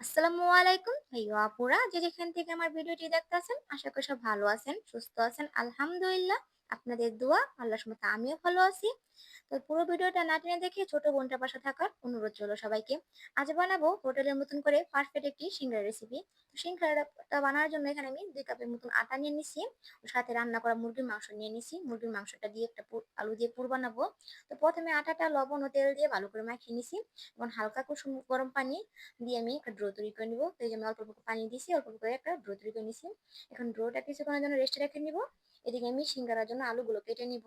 আসসালামু আলাইকুম। ভাইয়া আপুরা, যে যেখান থেকে আমার ভিডিওটি দেখতেছেন আশা করি সব ভালো আছেন, সুস্থ আছেন, আলহামদুলিল্লাহ। আপনাদের দোয়া, আল্লাহর সমত আমিও ভালো আছি। তো পুরো ভিডিওটা না টেনে দেখে ছোট বোনটার পাশে থাকার অনুরোধ চলো সবাইকে। আজ বানাবো হোটেলের মতন করে পারফেক্ট একটি সিঙ্গারা রেসিপি সিঙ্গারাটা বানানোর জন্য এখানে আমি দুই কাপের মতন আটা নিয়ে নিছি। সাথে রান্না করা মুরগির মাংস নিয়ে নিছি। মুরগির মাংসটা দিয়ে একটা আলু দিয়ে পুর বানাবো। তো প্রথমে আটাটা, লবণ ও তেল দিয়ে ভালো করে মাখিয়ে নিছি এবং হালকা কুসুম গরম পানি দিয়ে আমি একটা ড্রো তৈরি করে নিবো। তো এই যে আমি অল্প অল্প পানি দিছি অল্প করে একটা ড্রো তৈরি করে নিছি। এখন ড্রোটা কিছুক্ষণের জন্য রেস্টে রেখে নিব। এদিকে আমি সিঙ্গারার জন্য আলুগুলো কেটে নিব।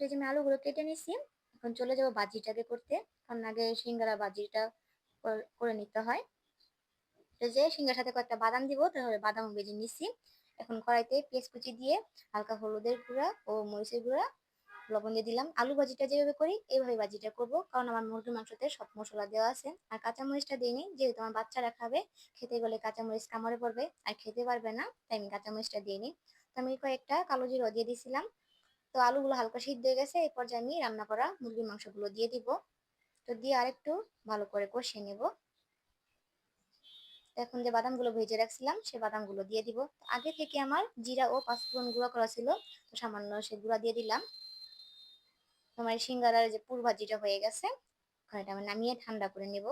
তো এই যে আমি আলুগুলো কেটে নিছি। এখন চলে যাব বাজিটাকে করতে। কারণ আগে সিঙ্গারা বাজিটা করে নিতে হয়। যে সিঙ্গার সাথে কয়েকটা বাদাম দিব, তাহলে বাদাম ভেজে নিছি। এখন কড়াইতে পেঁয়াজ কুচি দিয়ে হালকা হলুদের গুঁড়া ও মরিচের গুঁড়া, লবণ দিয়ে দিলাম। আলু ভাজিটা যেভাবে করি এইভাবে ভাজিটা করব, কারণ আমার মুরগির মাংসতে সব মশলা দেওয়া আছে। আর কাঁচা কাঁচামরিচটা দিইনি যেহেতু আমার বাচ্চারা খাবে খেতে গেলে কাঁচামরিচ কামড়ে পড়বে, আর খেতে পারবে না, তাই আমি কাঁচা কাঁচামরিচটা দিইনি তো আমি কয়েকটা কালো জিরো দিয়ে দিয়েছিলাম তো আলুগুলো হালকা সিদ্ধ হয়ে গেছে এই পর্যায়ে আমি রান্না করা মুরগির মাংসগুলো দিয়ে দিব। তো দিয়ে আরেকটু ভালো করে কষিয়ে নেব। এখন যে বাদামগুলো ভেজে রাখছিলাম, সে বাদামগুলো দিয়ে দিব। আগে থেকে আমার জিরা ও পাঁচফোড়ন গুঁড়া করা ছিল, তো সামান্য সে গুঁড়া দিয়ে দিলাম। তোমার সিঙ্গারার যে পুর ভাজিটা হয়ে গেছে এটা আমি নামিয়ে ঠান্ডা করে নেব।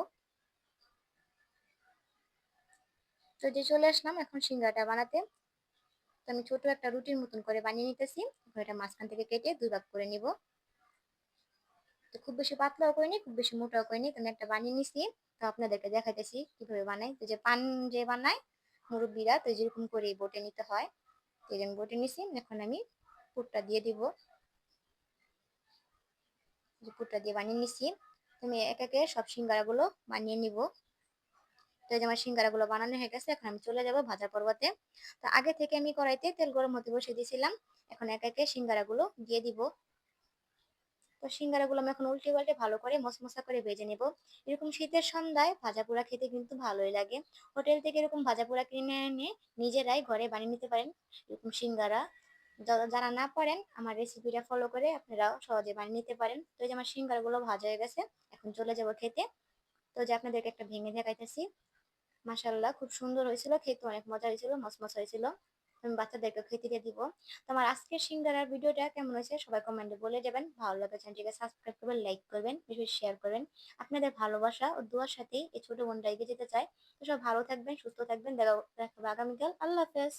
তো যে চলে আসলাম এখন সিঙ্গারাটা বানাতে। তো আমি ছোট একটা রুটির মতন করে বানিয়ে নিতেছি। এটা মাঝখান থেকে কেটে দুই ভাগ করে নিব। তো খুব বেশি পাতলাও করিনি, খুব বেশি মোটাও করিনি, তো আমি একটা বানিয়ে নিছি। তো আপনাদেরকে দেখাইতেছি কীভাবে বানাই। তো যে পান যে বানায় মুরব্বীরা, তো যেরকম করে বটে নিতে হয়। তো আমি বটে নিছি, এখন আমি পুরটা দিয়ে দিব। যে পুরটা দিয়ে বানিয়ে নিছি তুমি এক একে সব সিঙ্গারাগুলো বানিয়ে নিব। তো এই যে আমার সিঙ্গারাগুলো বানানো হয়ে গেছে, এখন আমি চলে যাব ভাজা পর্বতে। তো আগে থেকে আমি কড়াইতে তেল গরম হতে বসে দিয়েছিলাম, এখন এক একে সিঙ্গারাগুলো দিয়ে দিব। তো সিঙ্গারাগুলো আমি এখন উল্টে পাল্টে ভালো করে মশমশা করে ভেজে নেব। এরকম শীতের সন্ধ্যায় ভাজা পোড়া খেতে কিন্তু ভালোই লাগে। হোটেল থেকে এরকম ভাজা পোড়া কিনে এনে নিজেরাই ঘরে বানিয়ে নিতে পারেন। এরকম সিঙ্গারা। যারা না পারেন, আমার রেসিপিটা ফলো করে আপনারাও সহজে বানিয়ে নিতে পারেন। তো এই যে আমার সিঙ্গারগুলো ভাজা হয়ে গেছে, এখন চলে যাব খেতে। তো যে আপনাদেরকে একটা ভেঙে দেখাইতেছি। মাসাল্লাহ খুব সুন্দর হয়েছিল, খেতে অনেক মজা হয়েছিল মসমস হয়েছিল। আমি বাচ্চাদেরকে খেতে দিয়ে দিব। তো আমার আজকের সিঙ্গারার ভিডিওটা কেমন হয়েছে সবাই কমেন্টে বলে যাবেন। ভালো লাগে চ্যানেলটিকে সাবস্ক্রাইব করবেন লাইক করবেন, বেশি শেয়ার করবেন। আপনাদের ভালোবাসা ও দোয়ার সাথেই এই ছোট বোনটা এগিয়ে যেতে চায়। তো সব ভালো থাকবেন, সুস্থ থাকবেন। দেখা দেখা আগামীকাল। আল্লাহ হাফেজ।